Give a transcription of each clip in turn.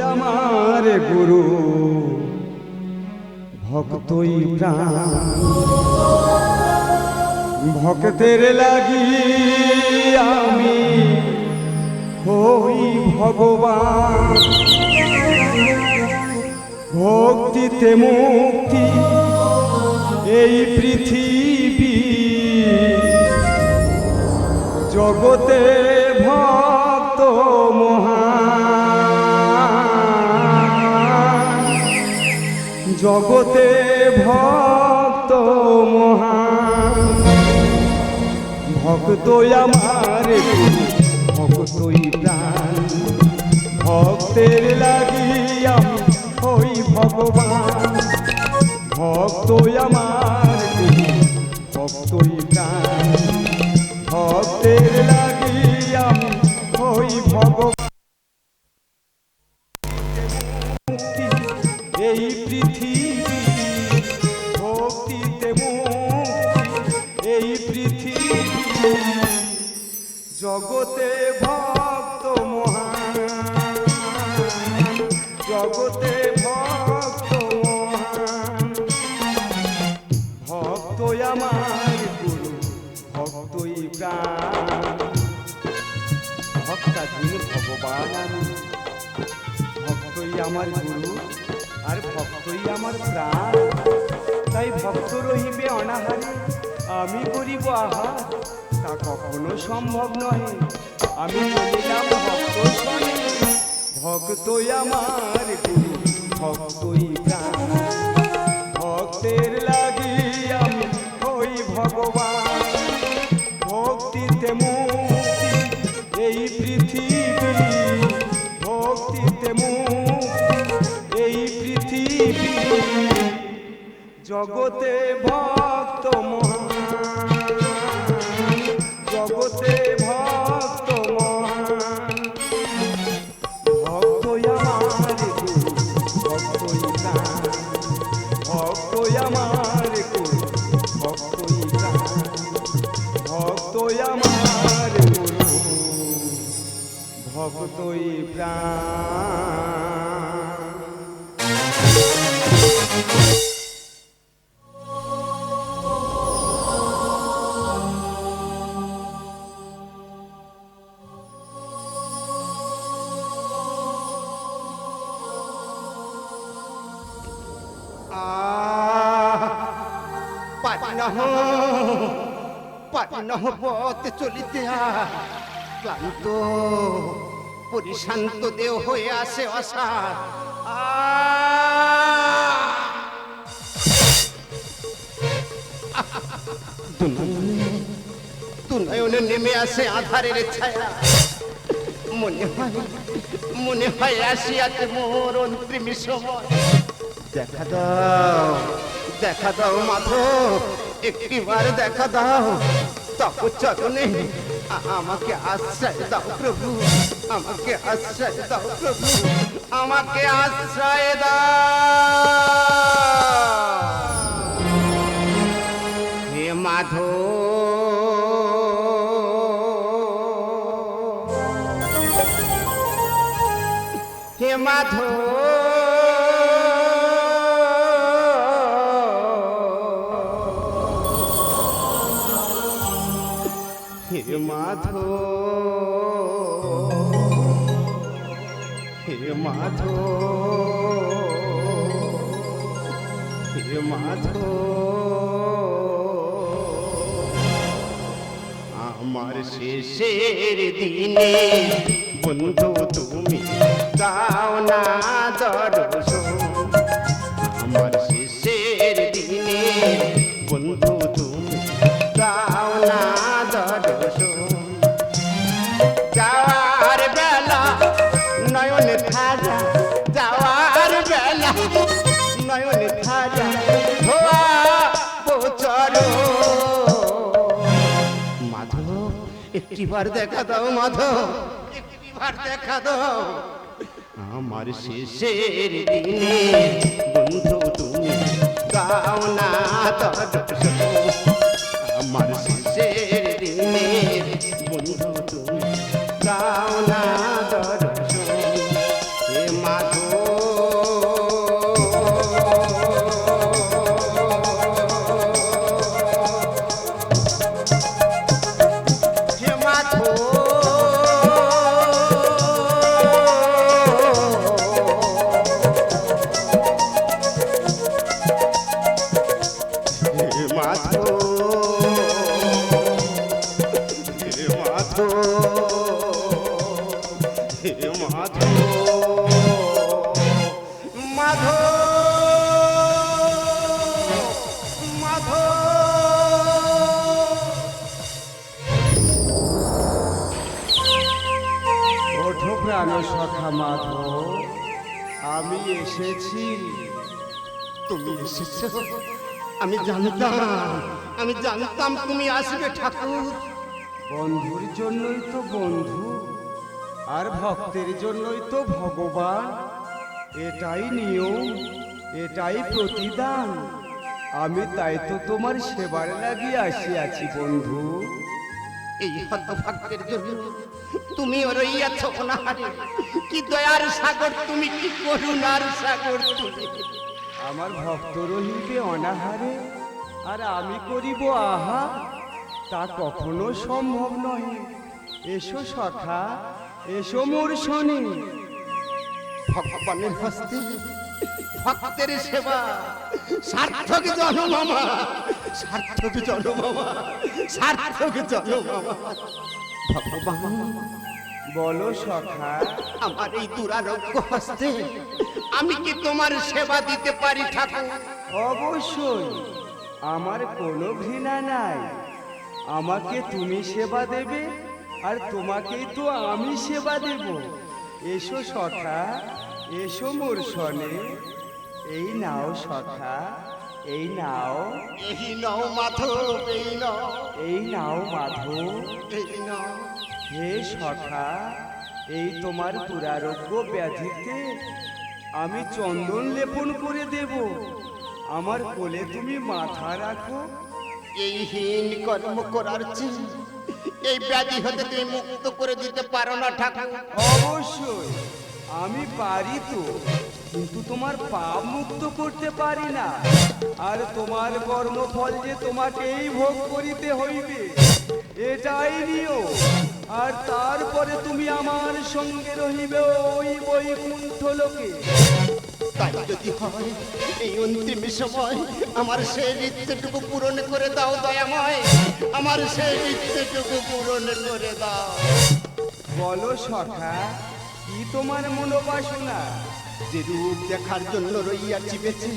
আমার গুরু, ভক্তই প্রাণ। ভক্তের লাগি আমি হই ভগবান। ভক্তিতে মুক্তি এই পৃথিবী। জগতে ভক্ত মহান জগতে ভক্ত মহান। ভক্ত আমার ভক্তই প্রাণ। ভক্তের লাগি আমি হই ভগবান। ভক্ত আমার ভক্তই প্রাণ। ভক্তের লাগি আমি হই ভগবান। জগতে ভক্ত মহান। জগতে ভক্ত ভক্ত আমার গুরু, ভক্তই প্রাণ। ভক্তাধীন ভগবান আমি। ভক্তই আমার গুরু আর ভক্তই আমার প্রাণ। তাই ভক্ত রহিবে অনাহারে, আমি করিব আহার। তা কখনো সম্ভব নয় আমি চলিলাম ভক্ত ভক্তই আমার ভক্তই প্রাণ। ভক্তের লাগি আমি হই ভগবান। ভক্তিতে মুক্তি এই পৃথিবী। ভক্তিতে মুক্তি এই পৃথিবী। জগতে ভক্ত মহান। জগতে ভক্ত ভক্ত আমার গুরু ভক্ত আমার ভক্ত আমার ভক্তই প্রাণ। পারি না হো চলিতে। ক্লান্ত, পরিশান্ত দেহ হয়ে আসে অসার। তুনয়নে নেমে আসে আধারের ছায়া। মনে হয় মনে হয় আসিয়াছে মোর অন্তিম সময়। দেখা দাও দেখা দাও মাধব, একটিবার দেখা দাও। চরণে আ- আমাকে আশ্রয় দাও প্রভু। আমাকে আশ্রয় দাও প্রভু। আমাকে আশ্রয় দাও। হে মাধব হে মাধব শেষের দিনে। বন্ধু তুমি গাও না দর্শন একটিবার দেখা দাও, মাধব। একটিবার দেখা দাও। আমার শেষের দিনে বন্ধু তুমি গাও না দর্শন সখা মাধব আমি এসেছি। তুমি এসেছ? আমি জানতাম আমি জানতাম তুমি আসবে ঠাকুর। বন্ধুর জন্যই তো বন্ধু আর ভক্তের জন্যই তো ভগবান। এটাই নিয়ম এটাই প্রতিদান। আমি তাই তো তোমার সেবার লাগিয়ে আসিয়াছি বন্ধু। এই হতভাগ্যের জন্য তুমি রইয়াছ অনাহারে। কি দয়ার সাগর তুমি কি করুণার সাগর তুমি? আমার ভক্ত রহিবে অনাহারে আর আমি করিব আহা তা কখনো সম্ভব নহে। এসো সখা এসো মোর শনি ভগবানের হস্তে ভক্তের সেবা। সার্থক জনমামা। সার্থক জনমামা। সার্থক জনমামা। ভগবান, বলো সখা, আমার এই দুরারোগ্য হস্তে আমি কি তোমার সেবা দিতে পারি ঠাকুর? অবশ্যই। আমার কোনো ঘৃণা নাই। আমাকে তুমি সেবা দেবে, আর তোমাকেই তো আমি সেবা দেব। এসো সখা এসো মোর শনে এই নাও সখা এই নাও। এই নও মাধব এই নও। এই নাও মাধব। এই নও। হে সখা এই তোমার দুরারোগ্য ব্যাধিতে আমি চন্দন লেপন করে দেব। আমার কোলে তুমি মাথা রাখো। এই হীন কর্ম করার চেয়ে এই ব্যাধি হতে তুমি মুক্ত করে দিতে পারো না ঠাকুর। অবশ্যই। আমি পারি তো কিন্তু তোমার পাপ মুক্ত করতে পারি না। আর তোমার কর্মফল যে তোমাকেই ভোগ করিতে হইবে এটাই নিও আর তারপরে তুমি আমার সঙ্গে রহিবে ওই বৈকুণ্ঠ লোকে। তাই যদি হয় এই অন্তিম সময় আমার সেই ইচ্ছেটুকু পূরণ করে দাও দয়াময়। আমার সেই ইচ্ছেটুকু পূরণ করে দাও। বলো সখা কি তোমার মনোবাসনা? যে রূপ দেখার জন্য রইয়াছি বেঁচে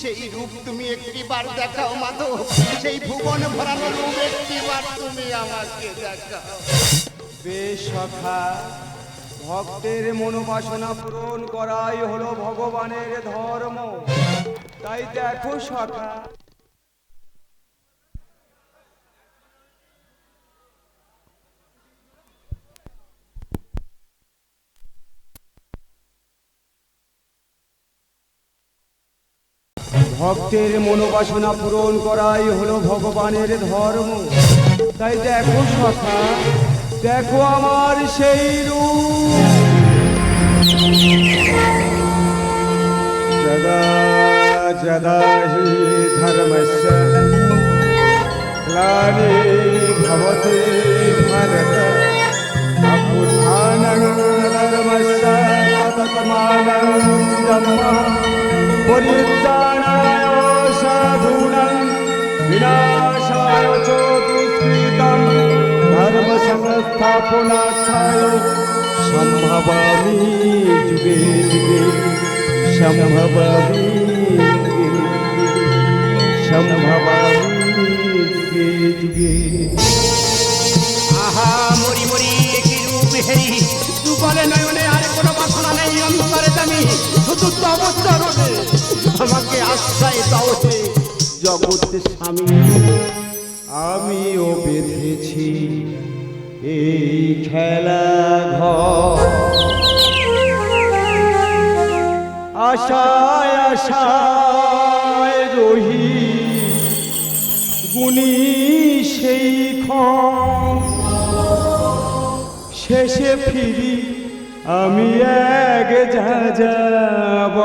সেই রূপ তুমি একটিবার দেখাও মাধব, সেই ভুবন ভরানো রূপ একটিবার তুমি আমাকে দেখাও। বেশ ভক্তের মনোবাসনা পূরণ করাই হলো ভগবানের ধর্ম। তাই দেখো সখা ভক্তের মনোবাসনা পূরণ করাই হলো ভগবানের ধর্ম। তাই দেখো সখা, দেখো আমার সেই রূপ। সাধূনাং বিনাশায় চ দুষ্কৃতং ধর্ম সংস্থাপনার্থায় সম্ভবামি যুগে যুগে বেঁধেছি এই খেলা ঘর। আশায় আশায় রহি গুণী সেই ক্ষণ। শেষে ফিরি আমি এক যা যাব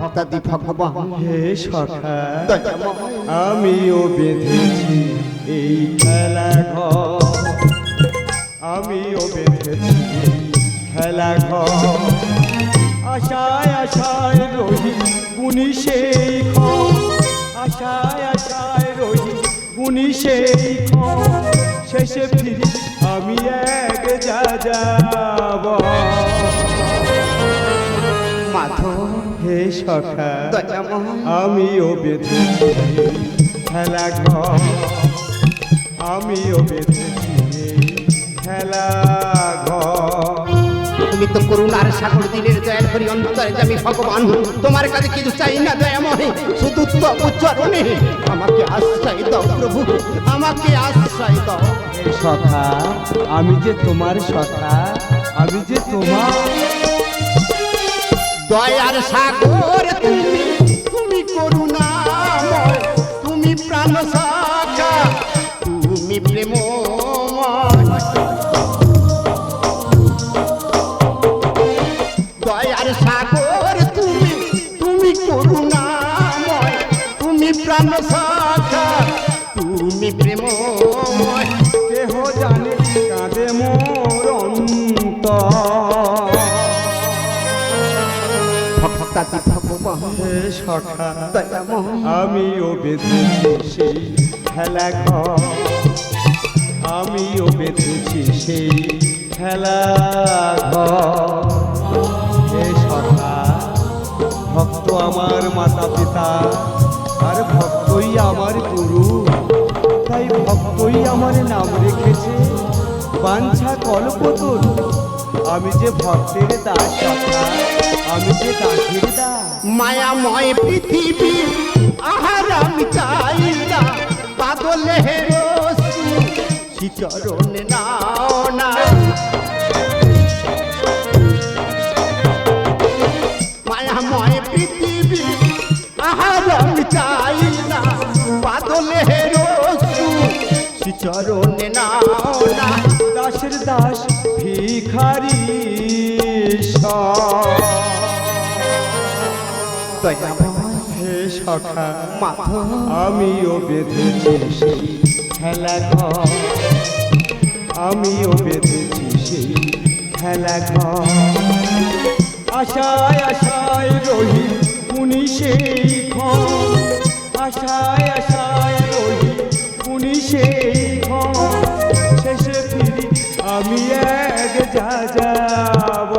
ভক্তাদি ভগবান। হে সখা আমিও বেঁধেছি এই খেলা ঘর। আমিও বেঁধেছি খেলা ঘর। আশায় আশায় রহি গুণী সেই আশায় আশায় রহি গুণী সেই শেষে ফিরি আমি এক যা যাব হে সখা আমিও বেঁধেছি। খেলা ঘর আমিও বেঁধেছি। খেলা ঘর। তুমি তো করুণার সাগর দিনের দয়াল করি অন্তরে আমি ভগবান তোমার কাছে কিছু চাই না দয়াময় শুধু তব চরণে আমাকে আশ্রয় দাও প্রভু আমাকে আশ্রয় দাও। সখা আমি যে তোমার সখা আমি যে তোমার দয়ার সাগর তুমি তুমি করুণাময়, তুমি প্রাণ শাখা তুমি প্রেম দয়ার সাগর তুমি তুমি করুণাময়, তুমি প্রাণ শাখা ভগবান হে সখা আমিও বেঁধেছি সেই খেলা ঘর। আমিও বেঁধেছি সেই খেলা ঘর। সখা ভক্ত আমার মাতা পিতা আর ভক্তই আমার গুরু। তাই ভক্তই আমার নাম রেখেছে। বাঞ্ছা কল্পতর আমি যে ভক্তের দাস আমি যে দাসের দাস। মায়াময় পৃথিবী আহার আমি চাই না পাগলে চরণ নাও না। মায়াময় পৃথিবী আহার আমি চাই না পাগলে চরণ নাও না। দাসের দাস ভিখারি সব। দয়াময় হে সখা আমিও বেঁধেছি সেই খেলা ঘর। আমিও বেঁধেছি সেই খেলা ঘর। আশায় আশায় রহি উনি সেই ঘর। আশায় আশায় রহি উনি সেই ঘর। শেষে ফিরি আমি এক যা যাব।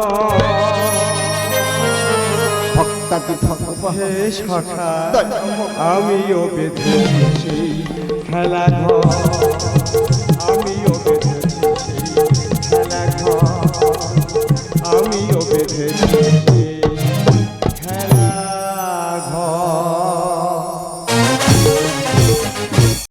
ভক্তাকে ঠকব হে সখা আমিও বেঁধেছি খেলা ঘর আমিও বেঁধেছি